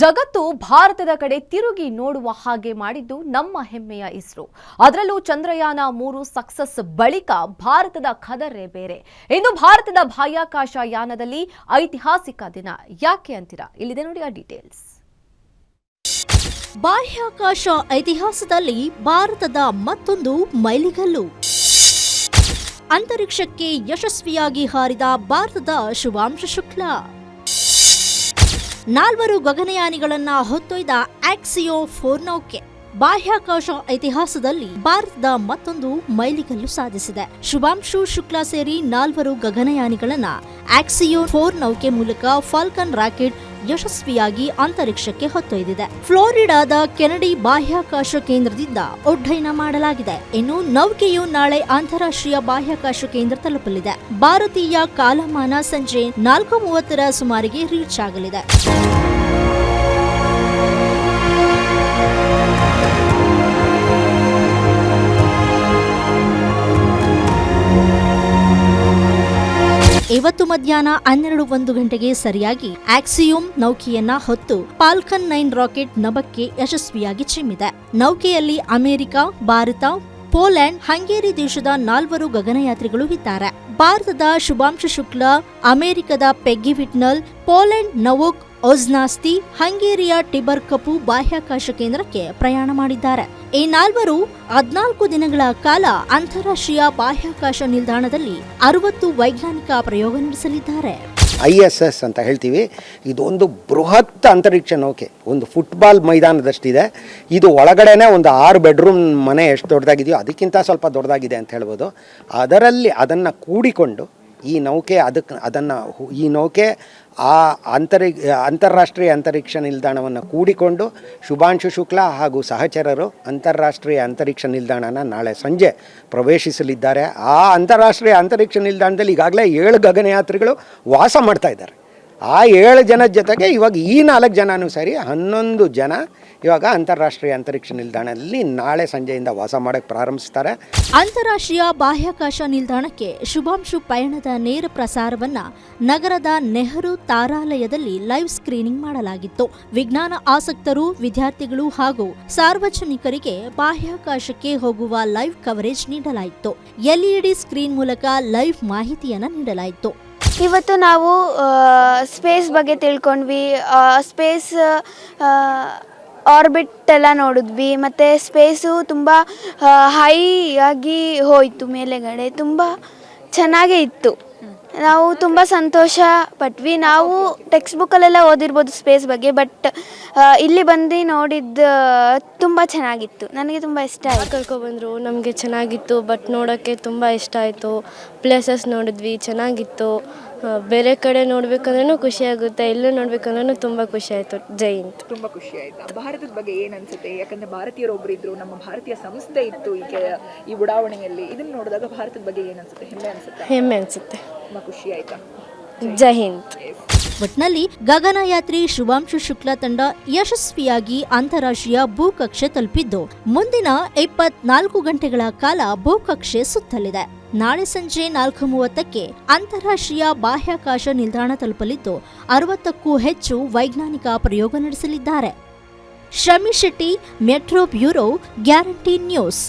ಜಗತ್ತು ಭಾರತದ ಕಡೆ ತಿರುಗಿ ನೋಡುವ ಹಾಗೆ ಮಾಡಿದ್ದು ನಮ್ಮ ಹೆಮ್ಮೆಯ ಇಸ್ರೋ. ಅದರಲ್ಲೂ ಚಂದ್ರಯಾನ ಮೂರು ಸಕ್ಸಸ್ ಬಳಿಕ ಭಾರತದ ಖದರೇ ಬೇರೆ. ಇನ್ನು ಭಾರತದ ಬಾಹ್ಯಾಕಾಶ ಯಾನದಲ್ಲಿ ಐತಿಹಾಸಿಕ ದಿನ. ಯಾಕೆ ಅಂತೀರಾ? ಇಲ್ಲಿದೆ ನೋಡಿ ಆ ಡೀಟೇಲ್ಸ್ ಬಾಹ್ಯಾಕಾಶ ಇತಿಹಾಸದಲ್ಲಿ ಭಾರತದ ಮತ್ತೊಂದು ಮೈಲಿಗಲ್ಲು. ಅಂತರಿಕ್ಷಕ್ಕೆ ಯಶಸ್ವಿಯಾಗಿ ಹಾರಿದ ಭಾರತದ ಶುಭಾಂಶ ಶುಕ್ಲಾ. ನಾಲ್ವರು ಗಗನಯಾನಿಗಳನ್ನ ಹೊತ್ತೊಯ್ದ ಆಕ್ಸಿಯೋ ಫೋರ್ ನೌಕೆ ಬಾಹ್ಯಾಕಾಶ ಇತಿಹಾಸದಲ್ಲಿ ಭಾರತದ ಮತ್ತೊಂದು ಮೈಲಿಗಲ್ಲು ಸಾಧಿಸಿದೆ. ಶುಭಾಂಶು ಶುಕ್ಲಾ ಸೇರಿ ನಾಲ್ವರು ಗಗನಯಾನಿಗಳನ್ನ ಆಕ್ಸಿಯೋ ಫೋರ್ ನೌಕೆ ಮೂಲಕ ಫಾಲ್ಕನ್ ರಾಕೆಟ್ ಯಶಸ್ವಿಯಾಗಿ ಅಂತರಿಕ್ಷಕ್ಕೆ ಹೊತ್ತೊಯ್ದಿದೆ. ಫ್ಲೋರಿಡಾದ ಕೆನಡಿ ಬಾಹ್ಯಾಕಾಶ ಕೇಂದ್ರದಿಂದ ಉಡ್ಡಯನ ಮಾಡಲಾಗಿದೆ. ಇನ್ನು ನೌಕೆಯು ನಾಳೆ ಅಂತಾರಾಷ್ಟ್ರೀಯ ಬಾಹ್ಯಾಕಾಶ ಕೇಂದ್ರ ತಲುಪಲಿದೆ. ಭಾರತೀಯ ಕಾಲಮಾನ ಸಂಜೆ ನಾಲ್ಕು ಮೂವತ್ತರ ಸುಮಾರಿಗೆ ರೀಚ್ ಆಗಲಿದೆ. ಇವತ್ತು ಮಧ್ಯಾಹ್ನ ಹನ್ನೆರಡು ಒಂದು ಗಂಟೆಗೆ ಸರಿಯಾಗಿ ಆಕ್ಸಿಯೋಮ್ ನೌಕೆಯನ್ನ ಹೊತ್ತು ಪಾಲ್ಕನ್ ನೈನ್ ರಾಕೆಟ್ ನಭಕ್ಕೆ ಯಶಸ್ವಿಯಾಗಿ ಚಿಮ್ಮಿದೆ. ನೌಕೆಯಲ್ಲಿ ಅಮೆರಿಕ, ಭಾರತ, ಪೋಲೆಂಡ್, ಹಂಗೇರಿ ದೇಶದ ನಾಲ್ವರು ಗಗನಯಾತ್ರಿಗಳು ಇದ್ದಾರೆ. ಭಾರತದ ಶುಭಾಂಶು ಶುಕ್ಲ, ಅಮೆರಿಕದ ಪೆಗ್ಗಿ ವಿಟ್ನಲ್, ಪೋಲೆಂಡ್ ನವೋಕ್ ಒಜ್ನಾಸ್ತಿ, ಹಂಗೇರಿಯ ಟಿಬರ್ ಕಪು ಬಾಹ್ಯಾಕಾಶ ಕೇಂದ್ರಕ್ಕೆ ಪ್ರಯಾಣ ಮಾಡಿದ್ದಾರೆ. ಈ ನಾಲ್ವರು ಹದ್ನಾಲ್ಕು ದಿನಗಳ ಕಾಲ ಅಂತಾರಾಷ್ಟ್ರೀಯ ಬಾಹ್ಯಾಕಾಶ ನಿಲ್ದಾಣದಲ್ಲಿ ಅರವತ್ತು ವೈಜ್ಞಾನಿಕ ಪ್ರಯೋಗ ನಡೆಸಲಿದ್ದಾರೆ. ಐ ಎಸ್ ಎಸ್ ಅಂತ ಹೇಳ್ತೀವಿ. ಇದೊಂದು ಬೃಹತ್ ಅಂತರಿಕ್ಷ ನೌಕೆ. ಒಂದು ಫುಟ್ಬಾಲ್ ಮೈದಾನದಷ್ಟಿದೆ. ಇದು ಒಳಗಡೆನೇ ಒಂದು ಆರು ಬೆಡ್ರೂಮ್ ಮನೆ ಎಷ್ಟು ದೊಡ್ಡದಾಗಿದೆಯೋ ಅದಕ್ಕಿಂತ ಸ್ವಲ್ಪ ದೊಡ್ಡದಾಗಿದೆ ಅಂತ ಹೇಳ್ಬೋದು. ಅದರಲ್ಲಿ ಅದನ್ನು ಕೂಡಿಕೊಂಡು ಈ ನೌಕೆ ಅದಕ್ಕೆ ಅದನ್ನು ಈ ನೌಕೆ ಆ ಅಂತರಿ, ಅಂತಾರಾಷ್ಟ್ರೀಯ ಅಂತರಿಕ್ಷ ನಿಲ್ದಾಣವನ್ನು ಕೂಡಿಕೊಂಡು ಶುಭಾಂಶು ಶುಕ್ಲ ಹಾಗೂ ಸಹಚರರು ಅಂತಾರಾಷ್ಟ್ರೀಯ ಅಂತರಿಕ್ಷ ನಿಲ್ದಾಣನ ನಾಳೆ ಸಂಜೆ ಪ್ರವೇಶಿಸಲಿದ್ದಾರೆ. ಆ ಅಂತಾರಾಷ್ಟ್ರೀಯ ಅಂತರಿಕ್ಷ ನಿಲ್ದಾಣದಲ್ಲಿ ಈಗಾಗಲೇ ಏಳು ಗಗನಯಾತ್ರಿಗಳು ವಾಸ ಮಾಡ್ತಾ ಇದ್ದಾರೆ. ಆ ಏಳು ಜನದ ಜೊತೆಗೆ ಇವಾಗ ಈ ನಾಲ್ಕು ಜನನೂ ಸರಿ, ಹನ್ನೊಂದು ಜನ ಇವಾಗ ಅಂತಾರಾಷ್ಟ್ರೀಯ ಅಂತರಿಕ್ಷ ನಿಲ್ದಾಣದಲ್ಲಿ ನಾಳೆ ಸಂಜೆಯಿಂದ ವಾಸ ಮಾಡೋಕ್ಕೆ ಪ್ರಾರಂಭಿಸ್ತಾರೆ. ಅಂತಾರಾಷ್ಟ್ರೀಯ ಬಾಹ್ಯಾಕಾಶ ನಿಲ್ದಾಣಕ್ಕೆ ಶುಭಾಂಶು ಪಯಣದ ನೇರ ಪ್ರಸಾರವನ್ನ ನಗರದ ನೆಹರು ತಾರಾಲಯದಲ್ಲಿ ಲೈವ್ ಸ್ಕ್ರೀನಿಂಗ್ ಮಾಡಲಾಗಿತ್ತು. ವಿಜ್ಞಾನ ಆಸಕ್ತರು, ವಿದ್ಯಾರ್ಥಿಗಳು ಹಾಗೂ ಸಾರ್ವಜನಿಕರಿಗೆ ಬಾಹ್ಯಾಕಾಶಕ್ಕೆ ಹೋಗುವ ಲೈವ್ ಕವರೇಜ್ ನೀಡಲಾಯಿತು. ಎಲ್ಇಡಿ ಸ್ಕ್ರೀನ್ ಮೂಲಕ ಲೈವ್ ಮಾಹಿತಿಯನ್ನು ನೀಡಲಾಯಿತು. ಇವತ್ತು ನಾವು ಸ್ಪೇಸ್ ಬಗ್ಗೆ ತಿಳ್ಕೊಂಡ್ವಿ. ಸ್ಪೇಸ್ ಆರ್ಬಿಟ್ ಎಲ್ಲ ನೋಡಿದ್ವಿ. ಮತ್ತು ಸ್ಪೇಸು ತುಂಬ ಹೈ ಆಗಿ ಹೋಯಿತು ಮೇಲೆಗಡೆ. ತುಂಬ ಚೆನ್ನಾಗೇ ಇತ್ತು. ನಾವು ತುಂಬ ಸಂತೋಷ ಪಟ್ವಿ ನಾವು ಟೆಕ್ಸ್ಟ್ ಬುಕ್ಕಲ್ಲೆಲ್ಲ ಓದಿರ್ಬೋದು ಸ್ಪೇಸ್ ಬಗ್ಗೆ ಬಟ್ ಇಲ್ಲಿ ಬಂದು ನೋಡಿದ್ದು ತುಂಬ ಚೆನ್ನಾಗಿತ್ತು. ನನಗೆ ತುಂಬ ಇಷ್ಟ ಆಯಿತು. ಕರ್ಕೊಬಂದರು ನಮಗೆ ಚೆನ್ನಾಗಿತ್ತು ಬಟ್ ನೋಡೋಕ್ಕೆ ತುಂಬ ಇಷ್ಟ ಆಯಿತು. ಪ್ಲೇಸಸ್ ನೋಡಿದ್ವಿ ಚೆನ್ನಾಗಿತ್ತು. ಬೇರೆ ಕಡೆ ನೋಡ್ಬೇಕಂದ್ರೂ ಖುಷಿ ಆಗುತ್ತೆ ಇಲ್ಲೂ ನೋಡ್ಬೇಕಂದ್ರೂ ತುಂಬ ಖುಷಿ ಆಯ್ತು. ಜೈ ಹಿಂದ್. ತುಂಬಾ ಖುಷಿ ಆಯ್ತು. ಭಾರತದ ಬಗ್ಗೆ ಏನ್ ಅನ್ಸುತ್ತೆ? ಯಾಕಂದ್ರೆ ಭಾರತೀಯರು ಇದ್ರು ನಮ್ಮ ಭಾರತೀಯ ಸಂಸ್ಥೆ ಇತ್ತು ಈಗ ಈ ಉಡಾವಣೆಯಲ್ಲಿ. ಇದನ್ನ ನೋಡಿದಾಗ ಭಾರತದ ಬಗ್ಗೆ ಏನ್ ಅನ್ಸುತ್ತೆ? ಹೆಮ್ಮೆ ಅನ್ಸುತ್ತೆ? ಹೆಮ್ಮೆ ಅನಿಸುತ್ತೆ. ತುಂಬಾ ಖುಷಿ ಆಯ್ತಾ? ಜೈ ಹಿಂದ್. ಒಟ್ನಲ್ಲಿ ಗಗನಯಾತ್ರಿ ಶುಭಾಂಶು ಶುಕ್ಲಾ ತಂಡ ಯಶಸ್ವಿಯಾಗಿ ಅಂತಾರಾಷ್ಟ್ರೀಯ ಭೂಕಕ್ಷೆ ತಲುಪಿದ್ದು ಮುಂದಿನ ಇಪ್ಪತ್ನಾಲ್ಕು ಗಂಟೆಗಳ ಕಾಲ ಭೂಕಕ್ಷೆ ಸುತ್ತಲಿದೆ. ನಾಳೆ ಸಂಜೆ ನಾಲ್ಕು ಮೂವತ್ತಕ್ಕೆ ಅಂತಾರಾಷ್ಟ್ರೀಯ ಬಾಹ್ಯಾಕಾಶ ನಿಲ್ದಾಣ ತಲುಪಲಿದ್ದು ಅರವತ್ತಕ್ಕೂ ಹೆಚ್ಚು ವೈಜ್ಞಾನಿಕ ಪ್ರಯೋಗ ನಡೆಸಲಿದ್ದಾರೆ. Shami Shetty Metro Bureau Guarantee News.